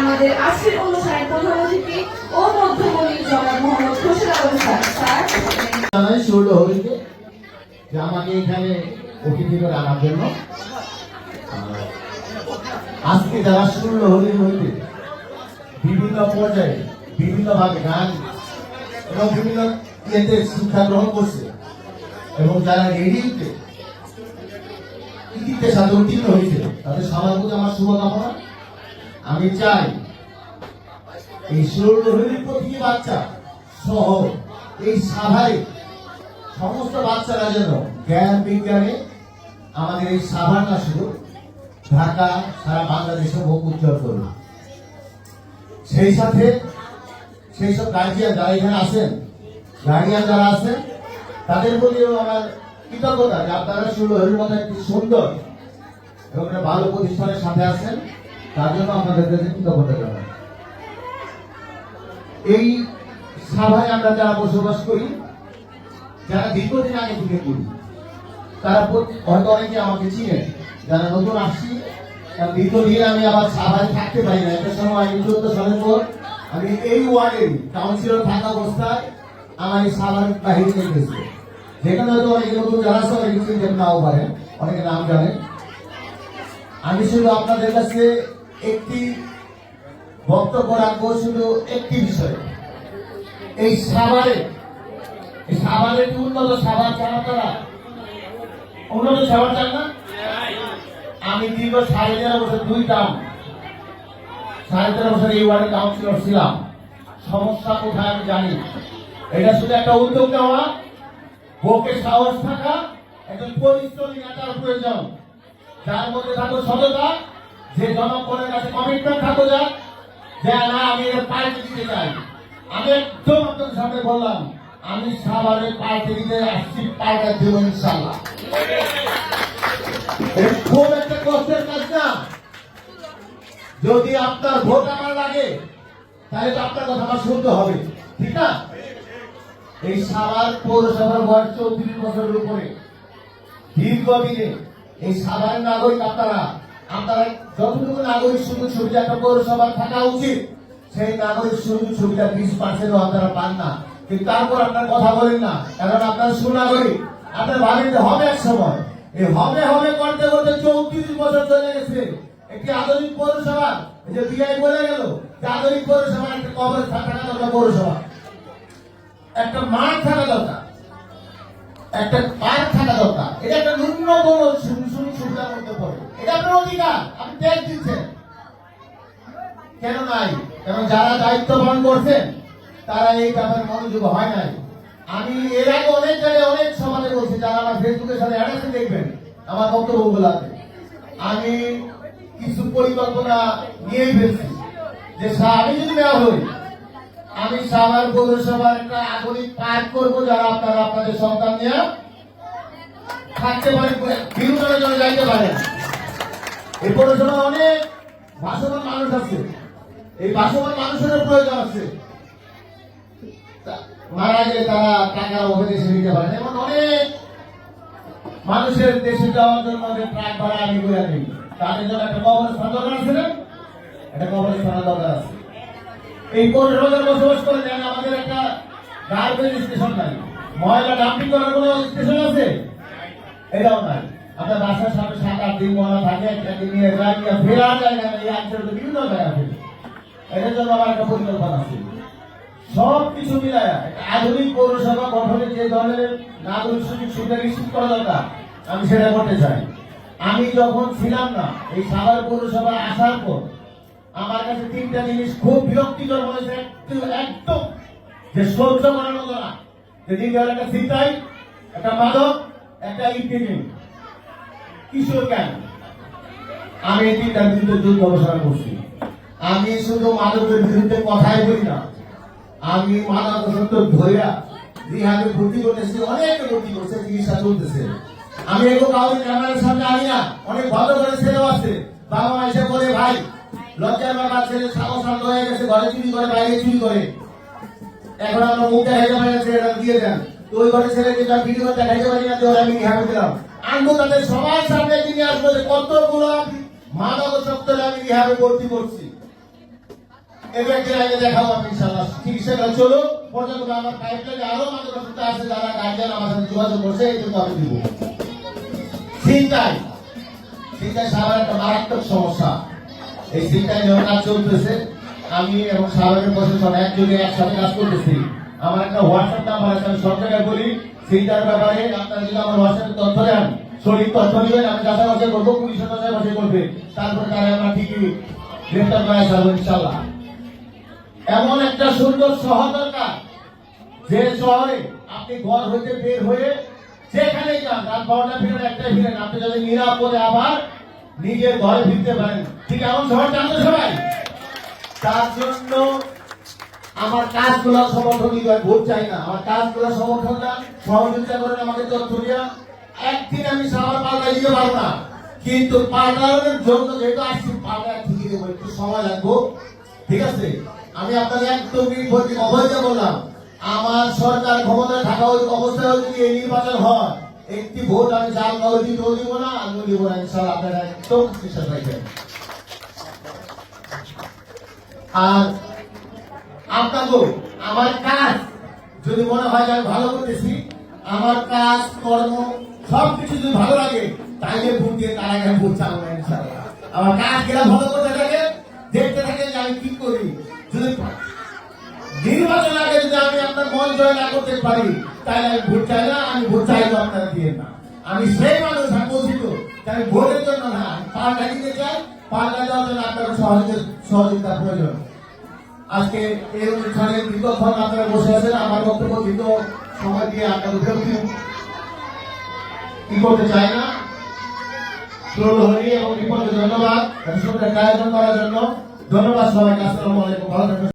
আমাদের আজকের অনুষ্ঠানের প্রধান অতিথি ও মধ্যমণি জনাব মোহাম্মদ খোরশেদ আলম স্যার। আমাকে এখানে অতিথি করে আনার জন্য। আজকে যারা সুরল হরি হইতে বিভিন্ন পর্যায়ে, বিভিন্ন ভাবে গান এবং বিভিন্ন ইয়েতে শিক্ষা গ্রহণ করছে এবং যারা রেডিওতে ইতিতে সাথে উত্তীর্ণ হয়েছে, তাদের সবার প্রতি আমার শুভকামনা। আমি চাই এই সুরল হরির প্রতি বাচ্চা সহ এই সাভারে সমস্ত বাচ্চারা যেন জ্ঞান বিজ্ঞানে আমাদের এই সাভার না শুধু ঢাকা, সারা বাংলাদেশে মুখ উজ্জ্বল করবে সেই সাথে সেই সব গার্জিয়ান যারা এখানে আছেন গার্ডিয়ান যারা আছেন, তাদের প্রতিও আমার কৃতজ্ঞতা যে আপনারা হরির মতো একটি সুন্দর এবং একটা ভালো প্রতিষ্ঠানের সাথে আছেন। তার জন্য আপনাদের কাছে কৃতজ্ঞতা জানাই। এই সাভায় আমরা যারা বসবাস করি, যারা দীর্ঘদিন আগে থেকে করি, তারা হয়তো অনেকে আমাকে চিনে, যারা নতুন আসছি দীর্ঘদিন আমি আবার সাভায় থাকতে পারি না। একটা সময় আমি চোদ্দ সালের পর আমি এই ওয়ার্ডের কাউন্সিলর থাকা অবস্থায় আমার এই সাভার বাহিরে গেছে যেখানে হয়তো অনেকে নতুন যারা আছে, অনেকে নাও পারে, অনেকে নাম জানে। আমি শুধু আপনাদের কাছে একটি বক্তব্য রাখব শুধু একটি বিষয়। এই সাবারে সাভারে কি উন্নত সাভার চান আপনারা উন্নত সাভার চান না? আমি দীর্ঘ সাড়ে তেরো বছর দুই টার্ম সাড়ে তেরো বছর এই ওয়ার্ডে কাউন্সিলর ছিলাম। সমস্যা কোথায় আমি জানি এটা শুধু একটা উদ্যোগ নেওয়া, বুকে সাহস থাকা, একজন পরিশ্রমী নেতার প্রয়োজন। যার মধ্যে থাকো সততা যে জনগণের কাছে কমিটমেন্ট থাকো যাক যে না, আমি এর পাল্টে দিতে চাই। আমি একদম আপনাদের সামনে বললাম, আমি সাভারে পাল্টে দিতে আসছি, পাল্টা দেব ইনশাল্লাহ খুব একটা কষ্টের কাজ না। যদি আপনার ভোট আমার লাগে, তাহলে তো আপনার কথা আমার শুনতে হবে, ঠিক না? এই সাভার পৌরসভার বয়স চৌত্রিশ বছরের উপরে, দীর্ঘদিনে এই সাধারণ নাগরিক আপনারা আপনারা যতটুকু নাগরিক সুযোগ সুবিধা একটা পৌরসভার থাকা উচিত, সেই নাগরিক সুযোগ সুবিধা বিশ পার্সেন্টও আপনারা পান না। কিন্তু তারপর আপনার কথা বলেন না, কারণ আপনার সুনাগরিক, আপনার বাড়িতে হবে এক সময়। এই হবে হবে করতে করতে চৌত্রিশ বছর চলে গেছে। একটি আধুনিক পৌরসভা যে বিআই বলে গেল, যে আধুনিক পৌরসভা একটা কবর থাকা দরকার পৌরসভা। একটা মাঠ থাকা দরকার। একটা পার্ক থাকা দরকার। এটা একটা ন্যূনতম সুযোগ সুবিধার মধ্যে পড়ে। অধিকার আপনি ট্যাক্স দিচ্ছেন। কেন নাই? কারণ যারা দায়িত্ব পালন করছেন তারা এই ব্যাপারে মনোযোগ হয় নাই। আমি এর আগে অনেক জায়গায় অনেক সমাজে বলছি, যারা আমার ফেসবুকের সাথে অ্যাড দেখবেন, আমার বক্তব্যগুলোতে আমি কিছু পরিকল্পনা নিয়েই ফেলছি, যে আমি যদি নেওয়া হই, আমি সাভার পৌরসভার একটা আধুনিক পার্ক করব, যারা আপনারা আপনাদের সন্তান নিয়ে থাকতে পারেন জন্য যাইতে পারেন। এই পৌরসভা অনেক ভাসমান মানুষ আছে। এই ভাসমান মানুষের প্রয়োজন আছে। মারা গেলে তারা টাকার অভাবে দেশে নিতে পারেন এমন অনেক মানুষের দেশে যাওয়ার জন্য ট্রাক ভাড়া আমি করে দিই। তাদের জন্য একটা কবরস্থান দরকার আছে না? একটা কবরস্থানের দরকার আছে। এই পৌরসভায় বসবাস করে দেন আমাদের একটা গার্বেজ স্টেশন নাই। ময়লা ডাম্পিং করার কোনো স্টেশন আছে? এটাও নাই। আপনার বাসার সামনে সাত আট দিন ময়লা থাকে, একটা দিন নিয়ে যায় ফেরার জায়গা নেই এই অঞ্চলে তো বিভিন্ন জায়গা ফেলে এটার জন্য আমার একটা পরিকল্পনা আছে। সব কিছু মিলায় আধুনিক পৌরসভা গঠনের যে ধরনের নাগরিক সুযোগ সুবিধা নিশ্চিত করা দরকার, আমি সেটা করতে চাই। আমি যখন ছিলাম না, এই সাভার পৌরসভা আসার পর, আমার কাছে তিনটা জিনিস খুব বিরক্তিকর হয়েছে, একদম যে সহ্য মতো না। যে দিনকাল একটা সিটাই একটা মাদক, একটা ইপিনিং কিশোর জ্ঞান আমি এই তিনটার বিরুদ্ধে ঘোষণা করছি। আমি শুধু মাদকের বিরুদ্ধে কথাই বলি না। আমি মাদক সত্য ধরিয়া রিহাবে ভর্তি করতেছি অনেকে ভর্তি করছে, চিকিৎসা চলতেছে। আমি এগুলো কাউকে ক্যামেরার সামনে আনি না, অনেক ভালো করে ছেলেও আছে। বাবা মা এসে বলে, ভাই লজ্জার ব্যাপার ছেলে সাহস হয়ে গেছে, ঘরে চুরি করে, বাইরে চুরি করে। এখন আমরা মুখ দেখাইতে পারি না ছেলেটা দিয়ে দেন। তো ওই ঘরে ছেলেকে ভিডিও দেখাইতে পারি না, তো আমি রিহাবে দিলাম আনব সবার সামনে তিনি আসব যে কতগুলো মাদক সত্তরে আমি রিহাবে ভর্তি করছি। দেখাবো আমি আমার এই জন্য আমি সমস্যা। এই যখন চলতেছে। আমি এবং সাবানের প্রশাসন একযোগে একসাথে কাজ করতেছি। আমার একটা হোয়াটসঅ্যাপ নাম্বার আছে, আমি সব জায়গায় বলি। চিন্তার ব্যাপারে আপনারা যদি আমার হোয়াটসঅ্যাপে তথ্য দেন। সঠিক তথ্য দিবেন, আমি যাচাই বাছাই করব, পুলিশের যাচাই বাছাই করবে। তারপরে তারা আমরা ঠিকই গ্রেফতার করা যাব ইনশাল্লাহ এমন একটা সুন্দর শহর দরকার, যে শহরে আপনি ঘর হইতে বের হয়ে যেখানেই যান, রাত বারোটা ফিরেন একটাই ফিরেন আপনি যদি নিরাপদে আবার নিজের ঘরে ফিরতে পারেন। ঠিক এমন শহর জানতো সবাই। তার জন্য আমার কাজগুলো সমর্থন দিতে হয় ভোট চাই না। আমার কাজগুলো সমর্থন দেন সহযোগিতা করেন আমাকে তথ্য দিয়া। একদিন আমি সাবার পাল্টা দিতে পারব না। কিন্তু পাল্টানোর জন্য যেহেতু আসছি পাল্টা ঠিকই দেবো, একটু সময় লাগবো। ঠিক আছে? আমি আপনাদের একদম অবৈধ বললাম। আমার সরকার ক্ষমতায় থাকা অবস্থায় যদি এই নির্বাচন হয়, একটি ভোট আমি জাল দিতেও দিব না আমিও দিব না ইনশাল্লাহ আপনারা একদম বিশ্বাস রাখবেন। আর আপনাকেও আমার কাজ। যদি মনে হয় আমি ভালো করতেছি, আমার কাজ, কর্ম, সবকিছু যদি ভালো লাগে, তাইলে ভোট দিয়ে তার আগে ভোট চাবো না ইনশাআল্লাহ। আমার কাজ কিরা ভালো করতে থাকে, দেখতে থাকে যে আমি কি করি। যদি নির্বাচন আগে যদি আমি আপনার মন জয় না করতে পারি তাহলে আমি ভোট চাই না, আমি ভোট চাইব আপনারা দিয়ে না। আমি সেই মানুষ, আমি আমি ভোটের জন্য না পাল্টা দিতে চাই। পাল্টা দেওয়ার জন্য আপনার সহযোগিতা প্রয়োজন আজকে এই অনুষ্ঠানে দীর্ঘক্ষণ আপনারা বসে আছেন, আমার বক্তব্য দীর্ঘ সময় দিয়ে আপনাদের বিরক্তি কি করতে চায় না? এবং বিপদে ধন্যবাদ করার জন্য ধন্যবাদ সবাইকে। আসসালামু আলাইকুম। ভালো